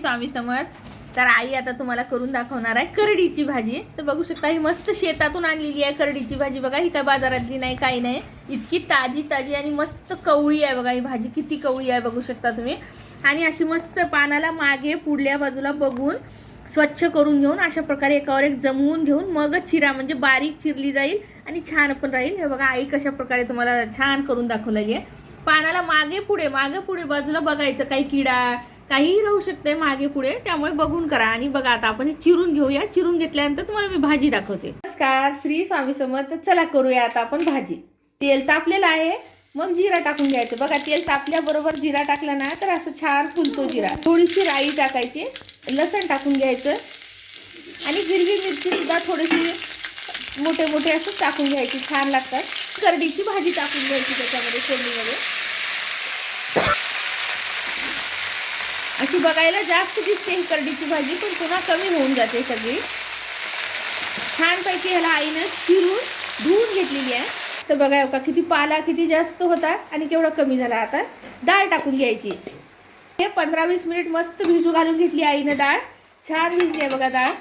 स्वामी समर्थ. तर आई आता तुम्हाला करून दाखवणार आहे करडीची भाजी. तर बघू शकता ही मस्त शेतातून आणलेली आहे करडीची भाजी. बघा ही काय बाजारातली नाही काही नाही. इतकी ताजी ताजी आणि मस्त कवळी आहे बघा ही भाजी. किती कवळी आहे बघू शकता तुम्ही. आणि अशी मस्त पानाला मागे पुढल्या बाजूला बघून स्वच्छ करून घेऊन अशा प्रकारे एकावर एक जमवून घेऊन मगच चिरा म्हणजे बारीक चिरली जाईल आणि छान पण राहील. हे बघा आई कशा प्रकारे तुम्हाला छान करून दाखवलेली आहे. पानाला मागे पुढे मागे पुढे बाजूला बघायचं काही किडा काहीही राहू शकते मागे पुढे त्यामुळे बघून करा. आणि बघा आता आपण चिरून घेऊया. चिरून घेतल्यानंतर तुम्हाला मी भाजी दाखवते. नमस्कार श्री स्वामी समर्थ. चला करूया आता आपण भाजी. तेल तापलेलं आहे. मग जिरा टाकून घ्यायचं. बघा तेल तापल्याबरोबर जिरा टाकला ना तर असं छान फुलतो जिरा. थोडीशी राई टाकायची. लसण टाकून घ्यायचं. आणि हिरवी मिरची सुद्धा थोडीशी मोठे मोठे असं टाकून घ्यायची. छान लागतात. करडीची भाजी टाकून घ्यायची त्याच्यामध्ये फोडणीमध्ये. अशी बघायला जास्त दिसते ही करडीची भाजी पण पुन्हा कमी होऊन जाते सगळी. छानपैकी ह्याला आईनं चिरून धुवून घेतलेली आहे. तर बघा हो का किती पाला किती जास्त होता आणि केवढा कमी झाला आता. डाळ टाकून घ्यायची. हे पंधरा वीस मिनिट मस्त भिजू घालून घेतली आईनं डाळ. छान भिजली आहे बघा डाळ.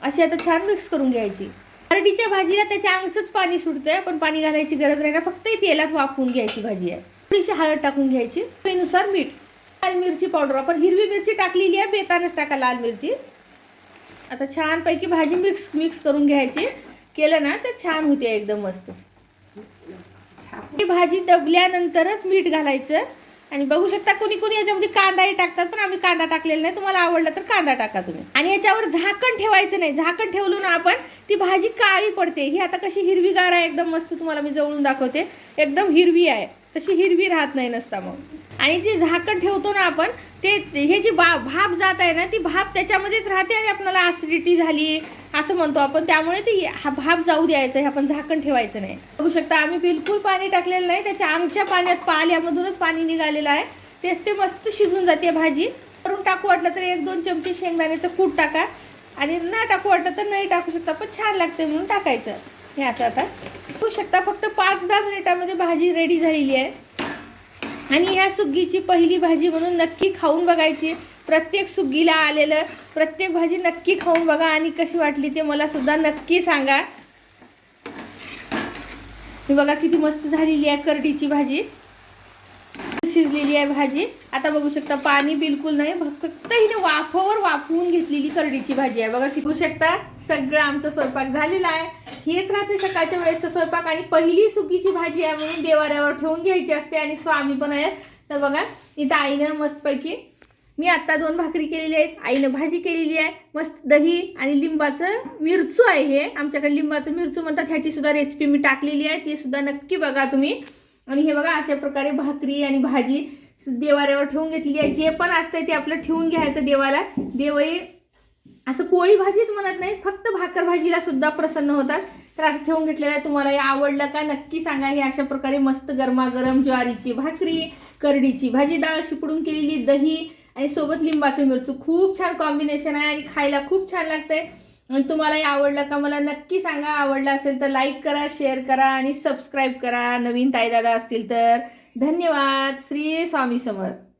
अशी आता छान मिक्स करून घ्यायची. करडीच्या भाजीला त्याच्या अंगचंच पाणी सुटतंय पण पाणी घालायची गरज नाही ना. फक्त तेलात वाफवून घ्यायची भाजी आहे. थोडीशी हळद टाकून घ्यायची. चवीनुसार मीठ. लाल मिरची पावडर आपण हिरवी मिरची टाकलेली आहे बेतानच टाका लाल मिरची. आता छानपैकी भाजी मिक्स मिक्स करून घ्यायची. केलं ना तर छान होते एकदम मस्त. भाजी दबल्यानंतरच मीठ घालायचं. आणि बघू शकता कोणी कोणी याच्यामध्ये कांदाही टाकतात पण आम्ही कांदा टाकलेला नाही. तुम्हाला आवडला तर कांदा टाका तुम्ही. आणि याच्यावर झाकण ठेवायचं नाही. झाकण ठेवलं ना आपण ती भाजी काळी पडते. ही आता कशी हिरवीगार आहे एकदम मस्त तुम्हाला मी जवळून दाखवते. एकदम हिरवी आहे. तशी हिरवी राहत नाही नसता मग. आणि जे झाकण ठेवतो ना आपण ते हे जी बा भाप जात आहे ना ती भाप त्याच्यामध्येच राहते आणि आपल्याला ॲसिडिटी झाली असं म्हणतो आपण. त्यामुळे ती हा भाप जाऊ द्यायचं हे आपण झाकण ठेवायचं नाही. बघू शकता आम्ही बिलकुल पाणी टाकलेलं नाही. त्याच्या आमच्या पाण्यात पाल्यामधूनच पाणी निघालेलं आहे. तेच ते मस्त शिजून जाते भाजी. करून टाकू वाटलं तर एक दोन चमचे शेंगदाण्याचं कूट टाका. आणि न टाकू वाटलं तर नाही टाकू शकता पण छान लागते म्हणून टाकायचं. हे असं आता. बघू शकता फक्त पाच दहा मिनिटामध्ये भाजी रेडी झालेली आहे. आणि ह्या सुगीची पहिली भाजी म्हणून नक्की खाऊन बघायची. प्रत्येक सुगीला आलेलं प्रत्येक भाजी नक्की खाऊन बघा आणि कशी वाटली ते मला सुद्धा नक्की सांगा. बघा किती मस्त झालेली आहे करडीची भाजी. शिजलेली आहे भाजी. आता बघू शकता पाणी बिलकुल नाही. फक्त हिने वाफावर वाफवून घेतलेली करडीची भाजी आहे. बघा बघू शकता सगळं आमचा स्वयंपाक झालेला आहे. हेच राहते सकाळच्या वेळेचा स्वयंपाक आणि पहिली सुकीची भाजी आहे म्हणून देवाऱ्यावर ठेवून घ्यायची असते आणि स्वामी पण आहेत. तर बघा इथं आईनं मस्तपैकी मी आत्ता दोन भाकरी केलेली आहेत. आईनं भाजी केलेली आहे. मस्त दही आणि लिंबाचं मिरचू आहे हे. आमच्याकडे लिंबाचं मिरचू म्हणतात ह्याची सुद्धा रेसिपी मी टाकलेली आहे. ती सुद्धा नक्की बघा तुम्ही. आणि हे बघा अशा प्रकारे भाकरी आणि भाजी देवाऱ्यावर ठेवून घेतलेली आहे. जे पण असतंय ते आपलं ठेवून घ्यायचं देवाला. देवही असं पोळी भाजीच म्हणत नाही फक्त भाकर भाजीला सुद्धा प्रसन्न होतात. तर असं ठेवून घेतलेलं आहे. तुम्हाला हे आवडलं का नक्की सांगा. हे अशा प्रकारे मस्त गरमागरम ज्वारीची भाकरी करडीची भाजी डाळ शिपडून केलेली दही आणि सोबत लिंबाचं मिरचू. खूप छान कॉम्बिनेशन आहे आणि खायला खूप छान लागतंय. आणि तुम्हाला हे आवडलं का मला नक्की सांगा. आवडलं असेल तर लाईक करा शेअर करा आणि सबस्क्राईब करा. नवीन ताईदादा असतील तर धन्यवाद. श्री स्वामी समर्थ.